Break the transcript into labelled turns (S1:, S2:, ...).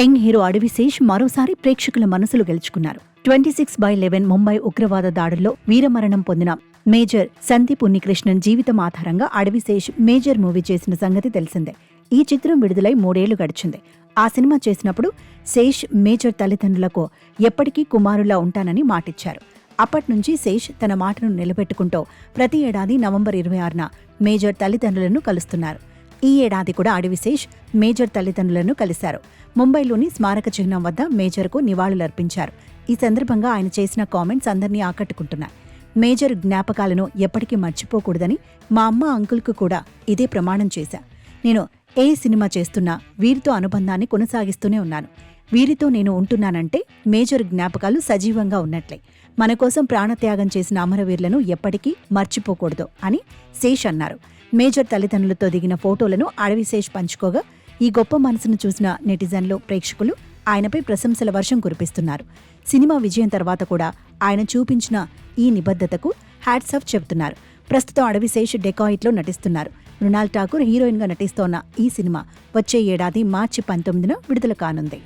S1: Young hero Adivi Sesh మరోసారి ప్రేక్షకుల మనసులు గెలుచుకున్నారు. Twenty six by eleven Mumbai ఉగ్రవాద దాడుల్లో వీరమరణం పొందిన మేజర్ సందీప్ ఉన్నికృష్ణన్ జీవితం ఆధారంగా అడవిశేష్ మేజర్ మూవీ చేసిన సంగతి తెలిసిందే. ఈ చిత్రం విడుదలై మూడేళ్ళు గడిచింది. ఆ సినిమా చేసినప్పుడు శేష్ మేజర్ తల్లిదండ్రులకు ఎప్పటికీ కుమారులా ఉంటానని మాటిచ్చారు. అప్పట్నుంచి శేష్ తన మాటను నిలబెట్టుకుంటూ ప్రతి ఏడాది నవంబర్ ఇరవై ఆరున మేజర్ తల్లిదండ్రులను కలుస్తున్నారు. ఈ ఏడాది కూడా అడవిశేష్ మేజర్ తల్లిదండ్రులను కలిశారు. ముంబైలోని స్మారక చిహ్నం వద్ద మేజర్కు నివాళులర్పించారు. ఈ సందర్భంగా ఆయన చేసిన కామెంట్స్ అందరినీ ఆకట్టుకుంటున్నాయి. మేజర్ జ్ఞాపకాలను ఎప్పటికీ మర్చిపోకూడదని మా అమ్మ అంకుల్కు కూడా ఇదే ప్రమాణం చేశా. నేను ఏ సినిమా చేస్తున్నా వీరితో అనుబంధాన్ని కొనసాగిస్తూనే ఉన్నాను. వీరితో నేను ఉంటున్నానంటే మేజర్ జ్ఞాపకాలు సజీవంగా ఉన్నట్లే. మన కోసం ప్రాణత్యాగం చేసిన అమరవీరులను ఎప్పటికీ మర్చిపోకూడదు అని శేష్ అన్నారు. మేజర్ తల్లిదండ్రులతో దిగిన ఫోటోలను అడవిశేష్ పంచుకోగా ఈ గొప్ప మనసును చూసిన నెటిజన్లు ప్రేక్షకులు ఆయనపై ప్రశంసల వర్షం కురిపిస్తున్నారు. సినిమా విజయం తర్వాత కూడా ఆయన చూపించిన ఈ నిబద్ధతకు హ్యాట్స్ ఆఫ్ చెబుతున్నారు. ప్రస్తుతం అడవిశేష్ డెకాయిట్లో నటిస్తున్నారు. మృణాల్ ఠాకూర్ హీరోయిన్గా నటిస్తోన్న ఈ సినిమా వచ్చే ఏడాది మార్చి పంతొమ్మిదిన విడుదల కానుంది.